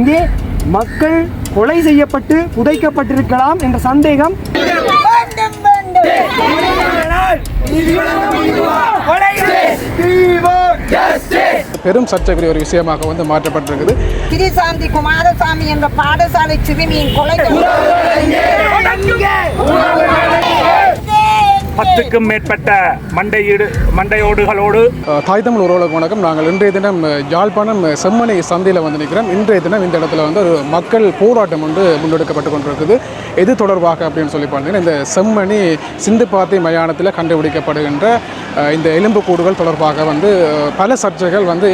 இங்கே மக்கள் கொலை செய்யப்பட்டு புதைக்கப்பட்டிருக்கலாம் என்ற சந்தேகம். பெரும் சர்ச்சைக்குரிய ஒரு விஷயமாக வந்து மாற்றப்பட்டிருக்குது. கிரிசாந்தி குமாரசாமி என்ற பாடசாலை சிறுமியின் கொலை. பத்துக்கும் மேற்பட்ட மண்டையீடு மண்டையோடுகளோடு. தாய் தமிழ் உறவுகளுக்கு வணக்கம். நாங்கள் இன்றைய தினம் யாழ்ப்பாணம் செம்மனை செம்மணி சந்தையில் வந்து நிற்கிறோம். இன்றைய தினம் இந்த இடத்துல வந்து ஒரு மக்கள் போராட்டம் வந்து முன்னெடுக்கப்பட்டு கொண்டிருக்குது. எது தொடர்பாக அப்படின்னு சொல்லி பார்த்தீங்கன்னா இந்த செம்மணி சிந்துப்பாத்தி மயானத்தில் கண்டுபிடிக்கப்படுகின்ற இந்த எலும்புக்கூடுகள் தொடர்பாக வந்து பல சர்ச்சைகள் வந்து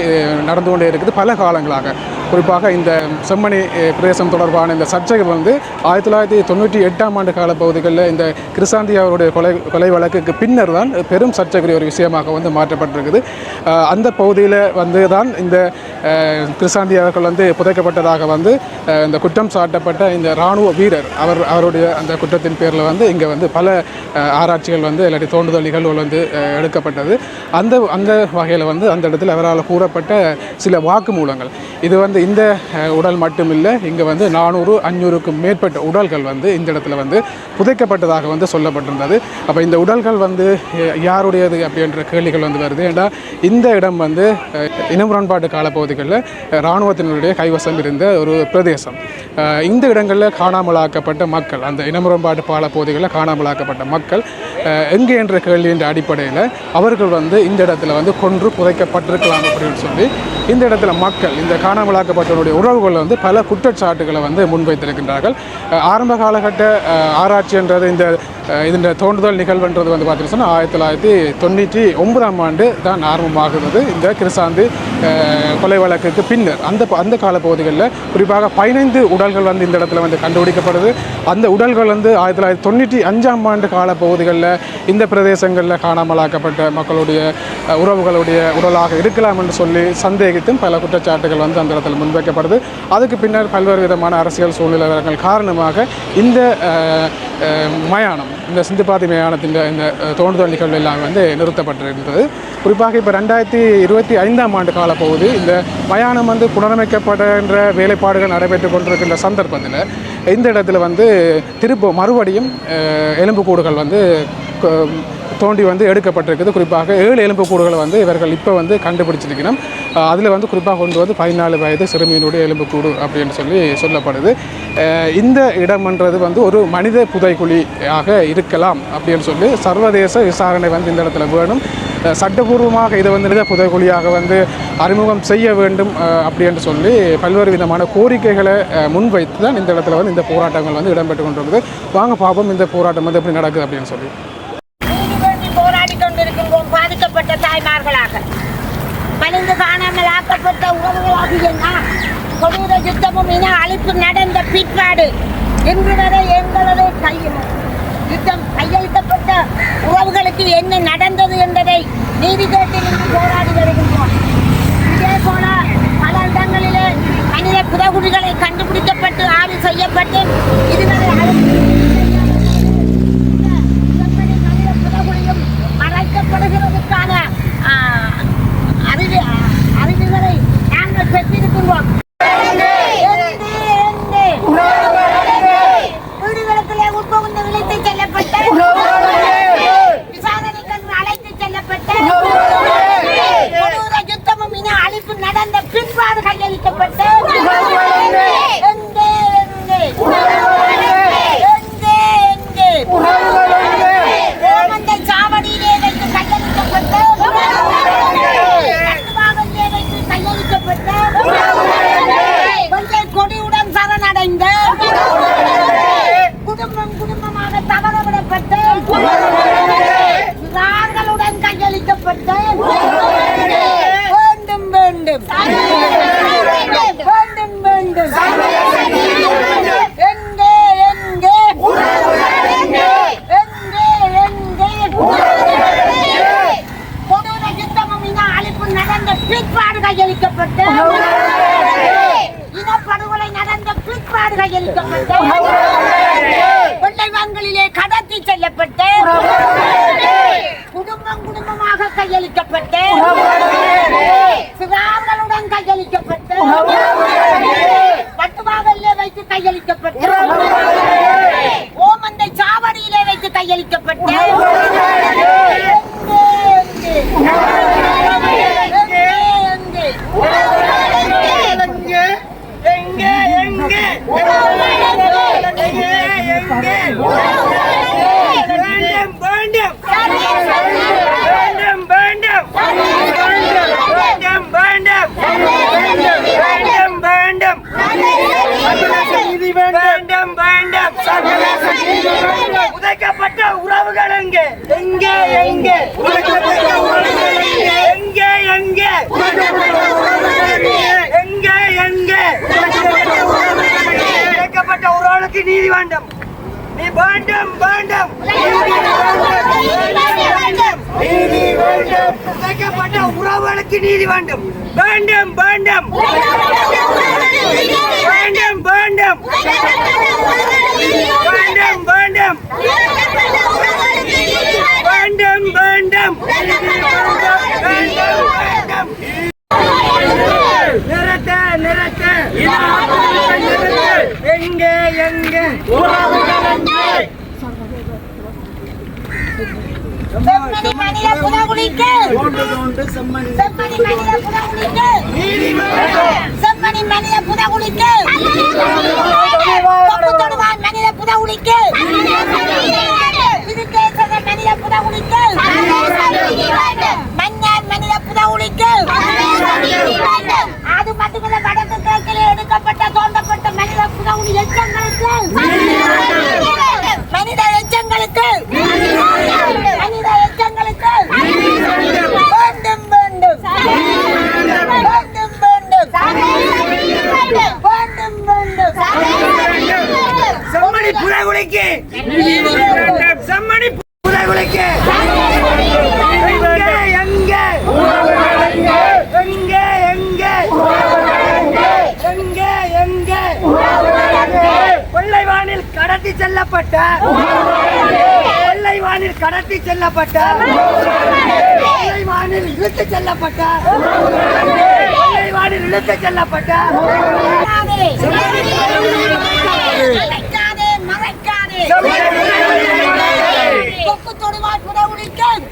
நடந்து கொண்டே இருக்குது. பல காலங்களாக குறிப்பாக இந்த செம்மணி பிரதேசம் தொடர்பான இந்த சர்ச்சைகள் வந்து ஆயிரத்தி தொள்ளாயிரத்தி தொண்ணூற்றி எட்டாம் ஆண்டு கால பகுதிகளில் இந்த கிருசாந்தி அவருடைய கொலை கொலை வழக்குக்கு பின்னர் தான் பெரும் சர்ச்சைக்குரிய ஒரு விஷயமாக வந்து மாற்றப்பட்டிருக்குது. அந்த பகுதியில் வந்து தான் இந்த அஹ், கிருசாந்தி அவர்கள் வந்து புதைக்கப்பட்டதாக வந்து இந்த குற்றம் சாட்டப்பட்ட இந்த இராணுவ வீரர் அவர் அவருடைய அந்த குற்றத்தின் பேரில் வந்து இங்கே வந்து பல ஆராய்ச்சிகள் வந்து இல்லாட்டி தோண்டுதல் நிகழ்வுகள் வந்து எடுக்கப்பட்டது. அந்த அந்த வகையில் வந்து அந்த இடத்துல அவரால் கூறப்பட்ட சில வாக்குமூலங்கள். இது வந்து இந்த உடல் மட்டும் இல்லை இங்கே வந்து நானூறு அஞ்சூறுக்கும் மேற்பட்ட உடல்கள் வந்து இந்த இடத்துல வந்து புதைக்கப்பட்டதாக வந்து சொல்லப்பட்டிருந்தது. அப்போ இந்த உடல்கள் வந்து யாருடையது அப்படின்ற கேள்விகள் வந்து வருது. ஏன்னா இந்த இடம் வந்து இனமுரண்பாட்டு காலப்பகுதிகளில் இராணுவத்தினருடைய கைவசம் இருந்த ஒரு பிரதேசம். இந்த இடங்களில் காணாமலாக்கப்பட்ட மக்கள் அந்த இனமுரண்பாட்டு காலப்பகுதிகளில் காணாமலாக்கப்பட்ட மக்கள் எங்கே என்ற கேள்வியின் அடிப்படையில் அவர்கள் வந்து இந்த இடத்துல வந்து கொன்று புதைக்கப்பட்டிருக்கலாம் அப்படின்னு சொல்லி இந்த இடத்துல மக்கள் இந்த காணாமலாக்கப்பட்டவருடைய உறவுகள் வந்து பல குற்றச்சாட்டுகளை வந்து முன்வைத்திருக்கின்றார்கள். ஆரம்ப காலகட்ட ஆராய்ச்சின்றது இந்த இதன் தோன்றுதல் தோண்டுதல் நிகழ்வுன்றது வந்து பார்த்தீங்கன்னா சொன்னால் ஆயிரத்தி தொள்ளாயிரத்தி தொண்ணூற்றி ஒன்பதாம் ஆண்டு தான் ஆரம்பமாகிறது இந்த கிருசாந்து கொலை வழக்குக்கு பின்னர் அந்த அந்த காலப்பகுதிகளில் குறிப்பாக பதினைந்து உடல்கள் வந்து இந்த இடத்துல வந்து கண்டுபிடிக்கப்படுது. அந்த உடல்கள் வந்து ஆயிரத்தி தொள்ளாயிரத்தி தொண்ணூற்றி அஞ்சாம் ஆண்டு காலப்பகுதிகளில் இந்த பிரதேசங்களில் காணாமலாக்கப்பட்ட மக்களுடைய உறவுகளுடைய உடலாக இருக்கலாம் என்று சொல்லி சந்தேகித்தும் பல குற்றச்சாட்டுகள் வந்து அந்த இடத்துல முன்வைக்கப்படுது. அதுக்கு பின்னர் பல்வேறு விதமான அரசியல் சூழ்நிலைகள் காரணமாக இந்த மயானம் இந்த சிந்துபாதி மயானத்தின் இந்த தோண்டுதல் நிகழ்வு எல்லாம் வந்து நிறுத்தப்பட்டிருந்தது. குறிப்பாக இப்போ ரெண்டாயிரத்தி இருபத்தி ஐந்தாம் ஆண்டு காலப்பகுதி இந்த மயானம் வந்து புனரமைக்கப்படுகின்ற வேலைப்பாடுகள் நடைபெற்று கொண்டிருக்கின்ற சந்தர்ப்பத்தில் இந்த இடத்துல வந்து திருப்ப மறுபடியும் எலும்புக்கூடுகள் வந்து தோண்டி வந்து எடுக்கப்பட்டிருக்குது. குறிப்பாக ஏழு எலும்புக்கூடுகளை வந்து இவர்கள் இப்போ வந்து கண்டுபிடிச்சிருக்கணும். அதில் வந்து குறிப்பாக கொண்டு வந்து பதினாலு வயது சிறுமியினுடைய எலும்புக்கூடு அப்படின்னு சொல்லி சொல்லப்படுது. இந்த இடம்ன்றது வந்து ஒரு மனித புதைக்குழியாக இருக்கலாம் அப்படின்னு சொல்லி சர்வதேச விசாரணை வந்து இந்த இடத்துல வேணும். சட்டபூர்வமாக இதை வந்து மனித புதைக்குழியாக வந்து அறிமுகம் செய்ய வேண்டும் அப்படின்னு அப்படி என்று சொல்லி பல்வேறு விதமான கோரிக்கைகளை முன்வைத்து தான் இந்த இடத்துல வந்து இந்த போராட்டங்கள் வந்து இடம்பெற்று கொண்டிருக்குது. வாங்க பார்ப்போம் இந்த போராட்டம் வந்து எப்படி நடக்குது அப்படின்னு சொல்லி நீதி வேண்டி போராடி கொண்டிருக்கின்றோம் பாதிக்கப்பட்ட தாய்மார்களாக பணிந்து காணாமல் ஆக்கப்பட்ட உறவுகளாகிய நாம் கொடூர யுத்தமும் இன அழிப்பு நடந்த பிற்பாடு இன்று வரை எங்களது கையில் யுத்தம் கையளிக்கப்பட்ட உறவுகளுக்கு என்ன நடந்தது என்பதை நீதி கேட்டு போராடி வருகின்றோம். இதே போல பல இடங்களிலே மனித புதகுடிகளை கண்டுபிடிக்கப்பட்டு ஆய்வு செய்யப்பட்டு இதுவரை அழிப்பு செம்மணி மனித புதகுழியும் மறைக்கப்படுகிறதுக்கான ஆ, அறிவு ஆ, அறிவுகளை நாங்கள் பெற்றிருக்கின்றோம் எங்கே, எங்கே? வீடுகளுக்குள்ளே உட்புகுந்து விழித்து செல்லப்பட்ட விசாரணைக்கு என்று அழைத்து செல்லப்பட்ட கொடூர யுத்தமும் இன அழிப்பு நடந்த பின்பாடு கையளிக்கப்பட்ட எங்கே, எங்கே? எங்கே, எங்கே? ஓமந்தை சாவடியிலே வைத்து கையளிக்கப்பட்ட கட்டுவாகலிலே வைத்து கையளிக்கப்பட்ட வெள்ளை கொடியுடன் சரணடைந்த குடும்பம் குடும்பமாக தவறவிடப்பட்ட சிறார்களுடன் கையளிக்கப்பட்ட வேண்டும் வேண்டும் வேண்டும் வேண்டும் எங்கே எங்கே எங்கே எங்கே கொடூர யுத்தமும் இன அழிப்பு நடந்த பிற்பாடு கையளிக்கப்பட்ட இனப்படுகொலை நடந்த பிற்பாடு கையளிக்கப்பட்ட வெள்ளைவான்களிலே கடத்தி செல்லப்பட்ட குடும்பம் குடும்பமாக கையளிக்கப்பட்ட சிறார்களுடன் கையளிக்கப்பட்ட கையளிக்கப்பட்ட ஓமந்தை சாவடியிலே வைத்து கையளிக்கப்பட்ட உழைக்கப்பட்ட உறவுகள் எங்கே? எங்கே எங்கே? உழைக்கப்பட்ட உறவுகள் எங்கே? எங்கே எங்கே? எங்கே? உழைக்கப்பட்ட உறவுகளுக்கு நீதி வேண்டும். நீ வேண்டும் வேண்டும். நீதி வேண்டும். உழைக்கப்பட்ட உறவுகளுக்கு நீதி வேண்டும். வேண்டும் வேண்டும். வேண்டும் வேண்டும். வேண்டும் வேண்டும். அது மட்டுமல்ல வடக்கு கிழக்கில் எடுக்கப்பட்ட தோண்டப்பட்ட மனித புதகுலி எச்சங்களுக்கு. கடத்தி செல்லப்பட்ட வெள்ளை வானில் கடத்தி செல்லப்பட்ட வெள்ளை வானில் இழுத்து செல்லப்பட்ட வெள்ளை வானில் இழுத்து செல்லப்பட்ட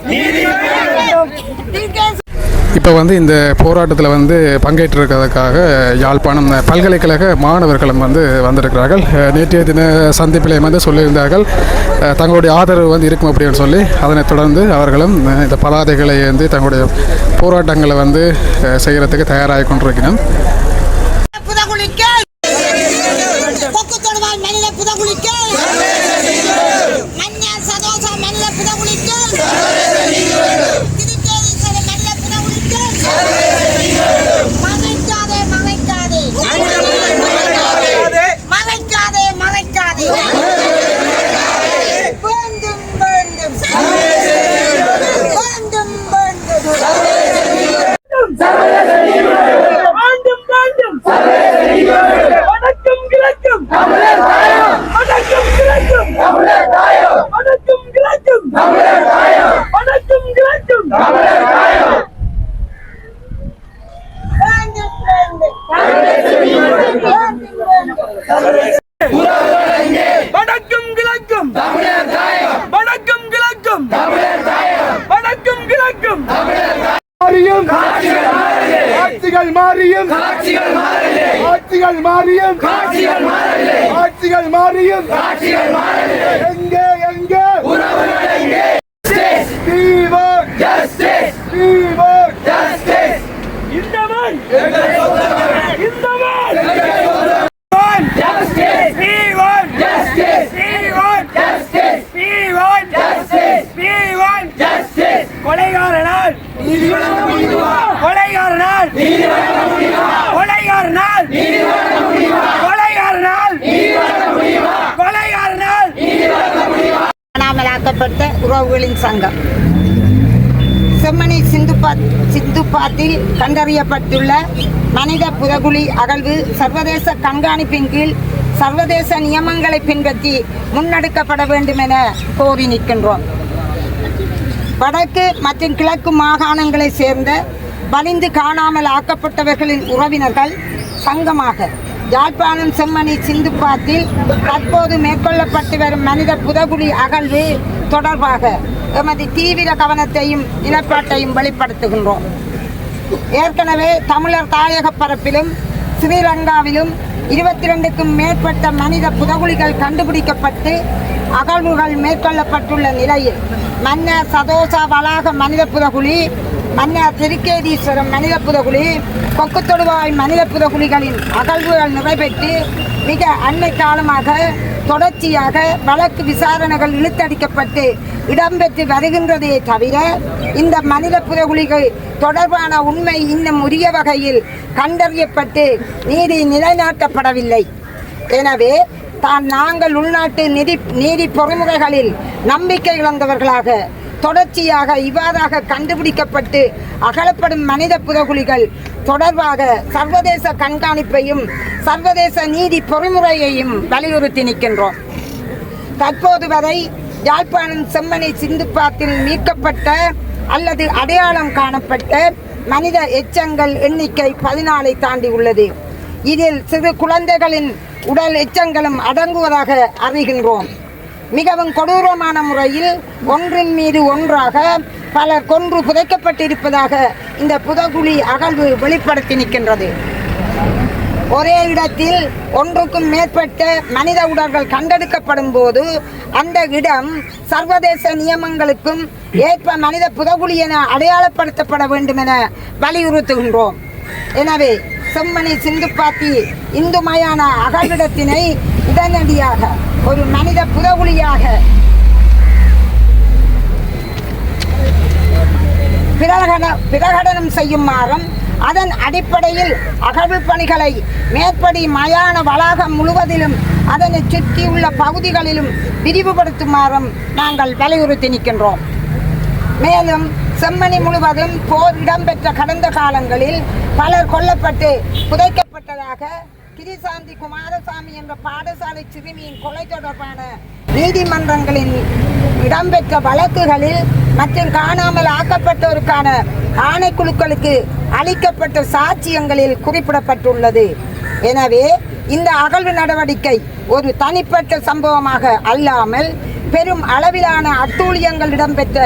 நீதி வேண்டும் இப்போ வந்து இந்த போராட்டத்தில் வந்து பங்கேற்றிருக்கிறதுக்காக யாழ்ப்பாணம் பல்கலைக்கழக மாணவர்களும் வந்து வந்திருக்கிறார்கள். நேற்றைய தின சந்திப்பிலே வந்து சொல்லியிருந்தார்கள் தங்களுடைய ஆதரவு வந்து இருக்கும் அப்படின்னு சொல்லி. அதனைத் தொடர்ந்து அவர்களும் இந்த பலாதைகளை வந்து தங்களுடைய போராட்டங்களை வந்து செய்கிறதுக்கு தயாராகி கொண்டிருக்கிறோம் புதகுலிக்க கொக்கு தொடுவாய் மனித புதகுலிக்க மன்னார் சதோசா மனித புதகுலிக்க திருக்கேதீஸ்வர மனித புதகுலிக்க மறைக்காதே மறைக்காதே மறைக்காதே மறைக்காதே வேண்டும் வேண்டும் வேண்டும் வேண்டும் வணக்கம் கிழக்கும் வணக்கம் கிழக்கும் வணக்கம் கிழக்கும் வணக்கம் கிழக்கும் வேண்டும் வேண்டும் வணக்கம் கிழக்கும் வணக்கம் கிழக்கும் வணக்கம் கிழக்கும் மாறியும் ஆட்சிகள் மாறியும் ஆட்சிகள் மாறியும் ஆட்சிகள் மாறியும் எங்கே தீவோர் தீவோர் இந்தவன் இந்தவன் We want justice. We want justice. We want justice. We want justice. கொலைகாரனால் நீதி வழங்க முடியுமா கொலைகாரனால் நீதி வழங்க முடியுமா கொலைகாரனால் நீதி வழங்க முடியுமா கொலைகாரனால் நீதி வழங்க முடியுமா கொலைகாரனால் உருவாக்கப்பட்ட உறவுகளின் சங்கம். செம்மணி சிந்துபாத் சிந்துபாத்தில் கண்டறியப்பட்டுள்ள மனித புதகுழி அகழ்வு சர்வதேச கண்காணிப்பின் கீழ் சர்வதேச நியமங்களை பின்பற்றி முன்னெடுக்கப்பட வேண்டும் என கோரி நிற்கின்றோம். வடக்கு மற்றும் கிழக்கு மாகாணங்களைச் சேர்ந்த வலிந்து காணாமல் ஆக்கப்பட்டவர்களின் உறவினர்கள் சங்கமாக யாழ்ப்பாணம் செம்மணி சிந்துப்பாத்தில் தற்போது மேற்கொள்ளப்பட்டு வரும் மனித புதகுழி அகழ்வு தொடர்பாக எமது தீவிர கவனத்தையும் நிலப்பாட்டையும் வெளிப்படுத்துகின்றோம். ஏற்கனவே தமிழர் தாயக பரப்பிலும் ஸ்ரீலங்காவிலும் இருபத்தி ரெண்டுக்கும் மேற்பட்ட மனித புதகுழிகள் கண்டுபிடிக்கப்பட்டு அகழ்வுகள் மேற்கொள்ளப்பட்டுள்ள நிலையில் மன்னர் சதோசா வளாக மனித புதகுழி மன்னார் திருக்கேதீஸ்வரம் மனித புதகுழி கொக்குத்தொடுவாய் மனித புதகுழிகளின் அகழ்வுகள் நிறைவேற்றி மிக அண்மை காலமாக தொடர்ச்சியாக வழக்கு விசாரணைகள் இழுத்தடிக்கப்பட்டு இடம்பெற்று வருகின்றதே தவிர இந்த மனித புதகுலிகள் தொடர்பான உண்மை இன்னும் உரிய வகையில் கண்டறியப்பட்டு நீதி நிலைநாட்டப்படவில்லை. எனவே தான் நாங்கள் உள்நாட்டு நிதி நீதி பொறிமுறைகளில் நம்பிக்கை இழந்தவர்களாக தொடர்ச்சியாக இவ்வாறாக கண்டுபிடிக்கப்பட்டு அகலப்படும் மனித புதகுலிகள் தொடர்பாக சர்வதேச கண்காணிப்பையும் சர்வதேச நீதி பொறிமுறையையும் வலியுறுத்தி நிற்கின்றோம். தற்போது வரை யாழ்ப்பாணம் செம்மணி சிந்துப்பாத்தில் மீட்கப்பட்ட அல்லது அடையாளம் காணப்பட்ட மனித எச்சங்கள் எண்ணிக்கை பதினாலை தாண்டி உள்ளது. இதில் சிறு குழந்தைகளின் உடல் எச்சங்களும் அடங்குவதாக அறிகின்றோம். மிகவும் கொடூரமான முறையில் ஒன்றின் மீது ஒன்றாக பலர் கொன்று புதைக்கப்பட்டிருப்பதாக இந்த புதகுழி அகழ்வு வெளிப்படுத்தி நிற்கின்றது. ஒரே இடத்தில் ஒன்றுக்கும் மேற்பட்ட மனித உடல்கள் கண்டெடுக்கப்படும் போது அந்த இடம் சர்வதேச நியமங்களுக்கும் ஏற்ப மனித புதகுழி என அடையாளப்படுத்தப்பட வேண்டும் என வலியுறுத்துகின்றோம். எனவே செம்மணி சிந்துப்பாத்தி இந்து மயான அகழ்விடத்தினை உடனடியாக ஒரு மனித புதகுழியாக பிரகடன பிரகடனம் செய்யுமாறும் அதன் அடிப்படையில் அகழ்வு பணிகளை மேற்படி மயான வளாகம் முழுவதிலும் அதனை சுற்றியுள்ள பகுதிகளிலும் விரிவுபடுத்துமாறும் நாங்கள் வலியுறுத்தி நிற்கின்றோம். மேலும் செம்மணி முழுவதும் போர் இடம்பெற்ற கடந்த காலங்களில் பலர் கொல்லப்பட்டு புதைக்கப்பட்டதாக கிரிசாந்தி குமாரசாமி என்ற பாடசாலை சிறுமியின் கொலை தொடர்பான நீதிமன்றங்களில் இடம்பெற்ற வழக்குகளில் மற்றும் காணாமல் ஆக்கப்பட்டோருக்கான ஆணைக்குழுக்களுக்கு அளிக்கப்பட்ட சாட்சியங்களில் குறிப்பிடப்பட்டுள்ளது. எனவே இந்த அகழ்வு நடவடிக்கை ஒரு தனிப்பட்ட சம்பவமாக அல்லாமல் பெரும் அளவிலான அட்டூழியங்கள் இடம்பெற்ற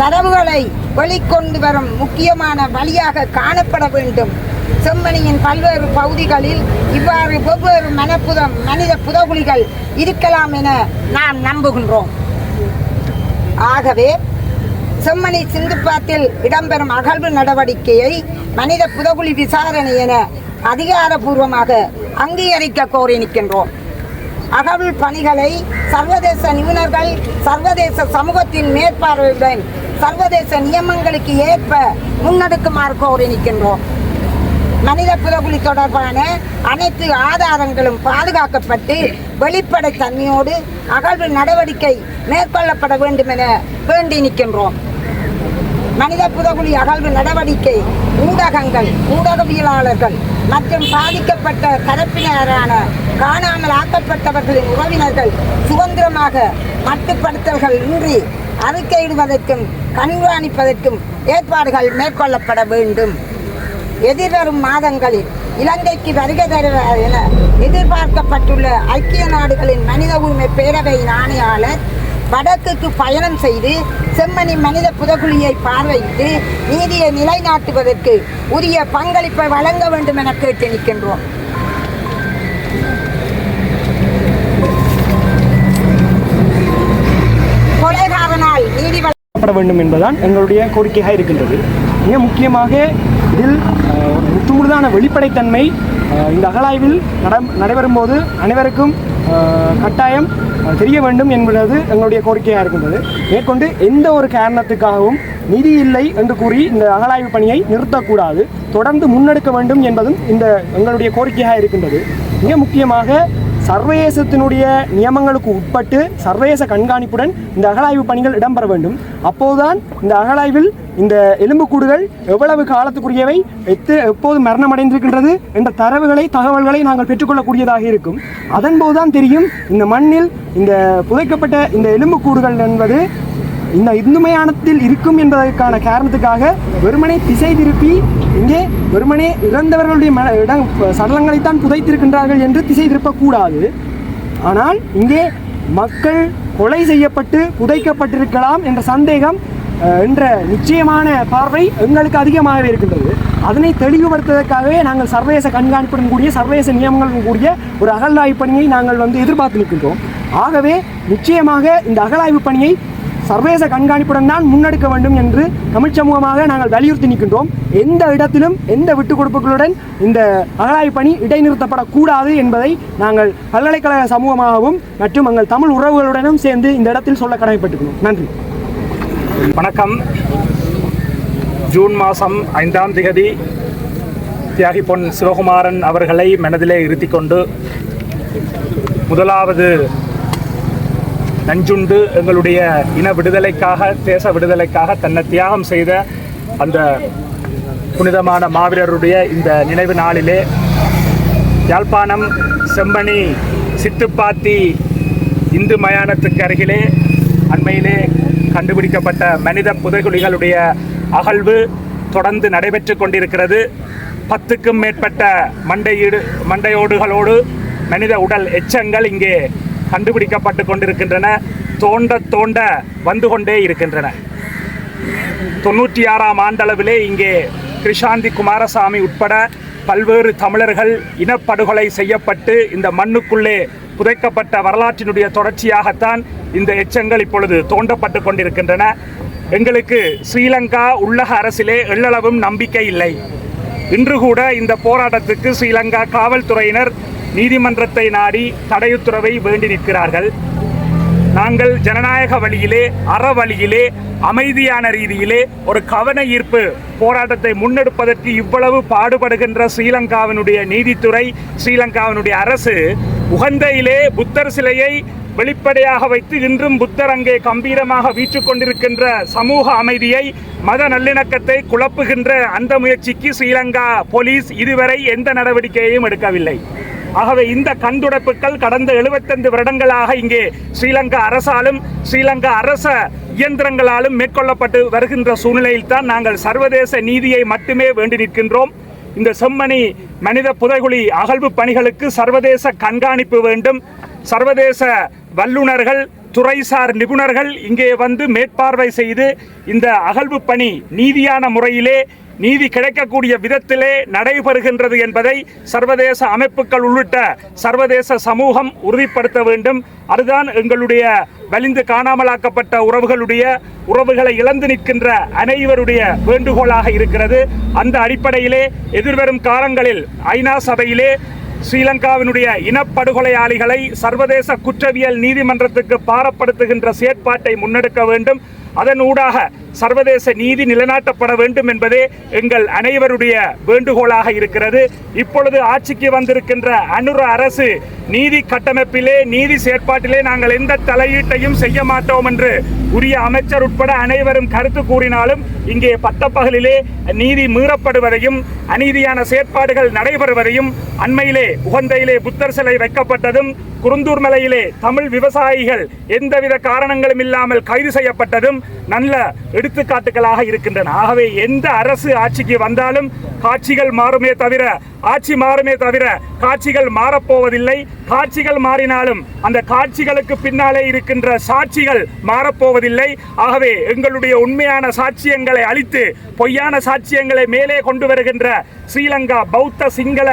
தரவுகளை வெளிக்கொண்டு வரும் முக்கியமான வழியாக காணப்பட வேண்டும். செம்மணியின் பல்வேறு பகுதிகளில் இவ்வாறு வெவ்வேறு மனப்புதம் மனித புதகுலிகள் இருக்கலாம் என நாம் நம்புகின்றோம். ஆகவே செம்மணி சிந்துப்பாத்தில் இடம்பெறும் அகழ்வு நடவடிக்கையை மனித புதகுலி விசாரணை என அதிகாரபூர்வமாக அங்கீகரிக்க கோரி நிற்கின்றோம். அகழ்வு பணிகளை சர்வதேச நிபுணர்கள் சர்வதேச சமூகத்தின் மேற்பார்வையுடன் சர்வதேச நியமங்களுக்கு ஏற்ப முன்னெடுக்குமாறு கோரி நிற்கின்றோம். மனித புதகுலி தொடர்பான அனைத்து ஆதாரங்களும் பாதுகாக்கப்பட்டு வெளிப்படைத்தன்மையோடு அகழ்வு நடவடிக்கை மேற்கொள்ளப்பட வேண்டும் என வேண்டி நிற்கின்றோம். மனித புதகுலி அகழ்வு நடவடிக்கை ஊடகங்கள் ஊடகவியலாளர்கள் மற்றும் பாதிக்கப்பட்ட தரப்பினரான காணாமல் ஆக்கப்பட்டவர்களின் உறவினர்கள் சுதந்திரமாக மட்டுப்படுத்தல்கள் இன்றி அறிக்கையிடுவதற்கும் கண்காணிப்பதற்கும் ஏற்பாடுகள் மேற்கொள்ளப்பட வேண்டும். எதிர்வரும் மாதங்களில் இலங்கைக்கு வருகை தருவார் என எதிர்பார்க்கப்பட்டுள்ள ஐக்கிய நாடுகளின் மனித உரிமை பேரவையின் ஆணையாளர் வடக்குக்கு பயணம் செய்து செம்மணி மனித புதகுழியை பார்வையிட்டு நீதியை நிலைநாட்டுவதற்கு உரிய பங்களிப்பை வழங்க வேண்டும் என கேட்டு நிற்கின்றோம் கொலைகாரனால் நீதி வழங்கப்பட வேண்டும் என்பதுதான் எங்களுடைய கோரிக்கையாக இருக்கின்றது. மிக முக்கியமாக இதில் ஒரு முற்றுமுழுதான வெளிப்படைத்தன்மை இந்த அகழாய்வில் நட நடைபெறும்போது அனைவருக்கும் கட்டாயம் தெரிய வேண்டும் என்பது எங்களுடைய கோரிக்கையாக இருக்கின்றது. மேற்கொண்டு எந்த ஒரு காரணத்துக்காகவும் நிதி இல்லை என்று கூறி இந்த அகழாய்வு பணியை நிறுத்தக்கூடாது. தொடர்ந்து முன்னெடுக்க வேண்டும் என்பதும் இந்த எங்களுடைய கோரிக்கையாக இருக்கின்றது. மிக முக்கியமாக சர்வதேசத்தினுடைய நியமங்களுக்கு உட்பட்டு சர்வதேச கண்காணிப்புடன் இந்த அகழாய்வு பணிகள் இடம்பெற வேண்டும். அப்போதுதான் இந்த அகழாய்வில் இந்த எலும்புக்கூடுகள் எவ்வளவு காலத்துக்குரியவை எத்து எப்போது மரணமடைந்திருக்கின்றது என்ற தரவுகளை தகவல்களை நாங்கள் பெற்றுக்கொள்ளக்கூடியதாக இருக்கும். அதன்போதுதான் தெரியும் இந்த மண்ணில் இந்த புதைக்கப்பட்ட இந்த எலும்புக்கூடுகள் என்பது இந்த இந்துமையானத்தில் இருக்கும் என்பதற்கான காரணத்துக்காக வெறுமனை திசை திருப்பி இங்கே வெறுமனே இறந்தவர்களுடைய ம இடம் சடலங்களைத்தான் புதைத்திருக்கின்றார்கள் என்று திசை திருப்பக்கூடாது. ஆனால் இங்கே மக்கள் கொலை செய்யப்பட்டு புதைக்கப்பட்டிருக்கலாம் என்ற சந்தேகம் என்ற நிச்சயமான பார்வை எங்களுக்கு அதிகமாகவே இருக்கின்றது. அதனை தெளிவுபடுத்துவதற்காகவே நாங்கள் சர்வதேச கண்காணிப்புடன் கூடிய சர்வதேச நியமங்களுடன் கூடிய ஒரு அகழ்வாய்வு பணியை நாங்கள் வந்து எதிர்பார்த்து நிற்கின்றோம். ஆகவே நிச்சயமாக இந்த அகழாய்வு பணியை சர்வதேச கண்காணிப்புடன் தான் முன்னெடுக்க வேண்டும் என்று தமிழ் சமூகமாக நாங்கள் வலியுறுத்தி நிற்கின்றோம். எந்த இடத்திலும் எந்த விட்டுக் கொடுப்புகளுடன் இந்த அகழாய்வு பணி இடைநிறுத்தப்படக்கூடாது என்பதை நாங்கள் பல்கலைக்கழக சமூகமாகவும் மற்றும் எங்கள் தமிழ் உறவுகளுடனும் சேர்ந்து இந்த இடத்தில் சொல்ல கடமைப்பட்டுக்கணும் நன்றி. வணக்கம். ஜூன் மாதம் ஐந்தாம் திகதி தியாகி பொன் சிவகுமாரன் அவர்களை மனதிலே இருத்திக்கொண்டு முதலாவது நஞ்சுண்டு எங்களுடைய இன விடுதலைக்காக தேச விடுதலைக்காக தன்னை தியாகம் செய்த அந்த புனிதமான மாவீரருடைய இந்த நினைவு நாளிலே யாழ்ப்பாணம் செம்பனி சித்துப்பாத்தி இந்து மயானத்துக்கு அருகிலே அண்மையிலே கண்டுபிடிக்கப்பட்ட மனித புதைகுழிகளுடைய அகழ்வு தொடர்ந்து நடைபெற்று கொண்டிருக்கிறது. பத்துக்கும் மேற்பட்ட மண்டையீடு மண்டையோடுகளோடு மனித உடல் எச்சங்கள் இங்கே கண்டுபிடிக்கப்பட்டு கொண்டிருக்கின்றன. தோண்ட தோண்ட வந்து கொண்டே இருக்கின்றன. தொண்ணூற்றி ஆறாம் ஆண்டளவிலே இங்கே கிருஷாந்தி குமாரசாமி உட்பட பல்வேறு தமிழர்கள் இனப்படுகொலை செய்யப்பட்டு இந்த மண்ணுக்குள்ளே புதைக்கப்பட்ட வரலாற்றினுடைய தொடர்ச்சியாகத்தான் இந்த எச்சங்கள் இப்பொழுது தோண்டப்பட்டு கொண்டிருக்கின்றன. எங்களுக்கு ஸ்ரீலங்கா உள்ளக அரசிலே எள்ளளவும் நம்பிக்கை இல்லை. இன்று கூட இந்த போராட்டத்துக்கு ஸ்ரீலங்கா காவல்துறையினர் நீதிமன்றத்தை நாடி தடையுத்தரவை வேண்டி நிற்கிறார்கள். நாங்கள் ஜனநாயக வழியிலே அற வழியிலே அமைதியான ரீதியிலே ஒரு கவன ஈர்ப்பு போராட்டத்தை முன்னெடுப்பதற்கு இவ்வளவு பாடுபடுகின்ற ஸ்ரீலங்காவினுடைய நீதித்துறை ஸ்ரீலங்காவினுடைய அரசு உகந்தையிலே புத்தர் சிலையை வெளிப்படையாக வைத்து இன்றும் புத்தர் அங்கே கம்பீரமாக வீற்றுக் கொண்டிருக்கின்ற சமூக அமைதியை மத நல்லிணக்கத்தை குழப்புகின்ற அந்த முயற்சிக்கு ஸ்ரீலங்கா போலீஸ் இதுவரை எந்த நடவடிக்கையையும் எடுக்கவில்லை. ஆகவே இந்த கண்துடைப்புகள் கடந்த 75 வருடங்களாக இங்கே ஸ்ரீலங்கா அரசாலும் ஸ்ரீலங்கா அரச இயந்திரங்களாலும் மேற்கொள்ளப்பட்டு வருகின்ற சூழ்நிலையில் தான் நாங்கள் சர்வதேச நீதியை மட்டுமே வேண்டி நிற்கின்றோம். இந்த செம்மணி மனித புதைகுழி அகழ்வு பணிகளுக்கு சர்வதேச கண்காணிப்பு வேண்டும். சர்வதேச வல்லுநர்கள் துறைசார் நிபுணர்கள் இங்கே வந்து மேற்பார்வை செய்து இந்த அகழ்வு பணி நீதியான முறையிலே நீதி கிடைக்கக்கூடிய விதத்திலே நடைபெறுகின்றது என்பதை சர்வதேச அமைப்புகள் உள்ளிட்ட சர்வதேச சமூகம் உறுதிப்படுத்த வேண்டும். அதுதான் எங்களுடைய வலிந்து காணாமலாக்கப்பட்ட உறவுகளுடைய உறவுகளை இழந்து நிற்கின்ற அனைவருடைய வேண்டுகோளாக இருக்கிறது. அந்த அடிப்படையிலே எதிர்வரும் காலங்களில் ஐநா சபையிலே ஸ்ரீலங்காவினுடைய இனப்படுகொலையாளிகளை சர்வதேச குற்றவியல் நீதிமன்றத்துக்கு பாரப்படுத்துகின்ற செயற்பாட்டை முன்னெடுக்க வேண்டும். அதன் ஊடாக சர்வதேச நீதி நிலைநாட்டப்பட வேண்டும் என்பதே எங்கள் அனைவருடைய வேண்டுகோளாக இருக்கிறது. இப்பொழுது ஆட்சிக்கு வந்திருக்கின்ற அனுர அரசு நீதி கட்டமைப்பிலே நீதி செயற்பாட்டிலே நாங்கள் எந்த தலையீட்டையும் செய்ய மாட்டோம் என்று உரிய அமைச்சர் உட்பட அனைவரும் கருத்து கூறினாலும் இங்கே பத்தப்பகலிலே நீதி மீறப்படுவதையும் அநீதியான செயற்பாடுகள் நடைபெறுவதையும் அண்மையிலே உகந்தையிலே புத்தர் சிலை வைக்கப்பட்டதும் குருந்தூர் மலையிலே தமிழ் விவசாயிகள் எந்தவித காரணங்களும் இல்லாமல் கைது செய்யப்பட்டதும் நல்ல எடுத்துக்காட்டுகளாக இருக்கின்றன. ஆகவே எந்த அரசு ஆட்சிக்கு வந்தாலும் காட்சிகள் மாறுமே தவிர ஆட்சி மாறுமே தவிர காட்சிகள் மாறப்போவதில்லை. காட்சிகள் மாறினாலும் அந்த காட்சிகளுக்கு பின்னாலே இருக்கின்ற சாட்சிகள் மாறப்போவதில்லை. ஆகவே எங்களுடைய உண்மையான சாட்சியங்களை அழித்து பொய்யான சாட்சியங்களை மேலே கொண்டு வருகின்ற ஸ்ரீலங்கா பௌத்த சிங்கள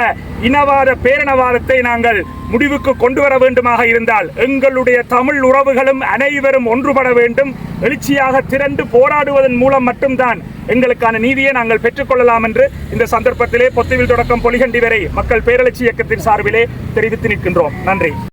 இனவாத பேரினவாதத்தை நாங்கள் முடிவுக்கு கொண்டு வர வேண்டுமாக இருந்தால் எங்களுடைய தமிழ் உறவுகளும் அனைவரும் ஒன்றுபட வேண்டும். எழுச்சியாக திரண்டு போராடுவதன் மூலம் மட்டும்தான் எங்களுக்கான நீதியை நாங்கள் பெற்றுக்கொள்ளலாம் என்று இந்த சந்தர்ப்பத்திலே பொத்துவில் தொடக்கம் பொலிகண்டி வரை மக்கள் பேரலட்சி இயக்கத்தின் சார்பிலே தெரிவித்து நிற்கின்றோம். நன்றி.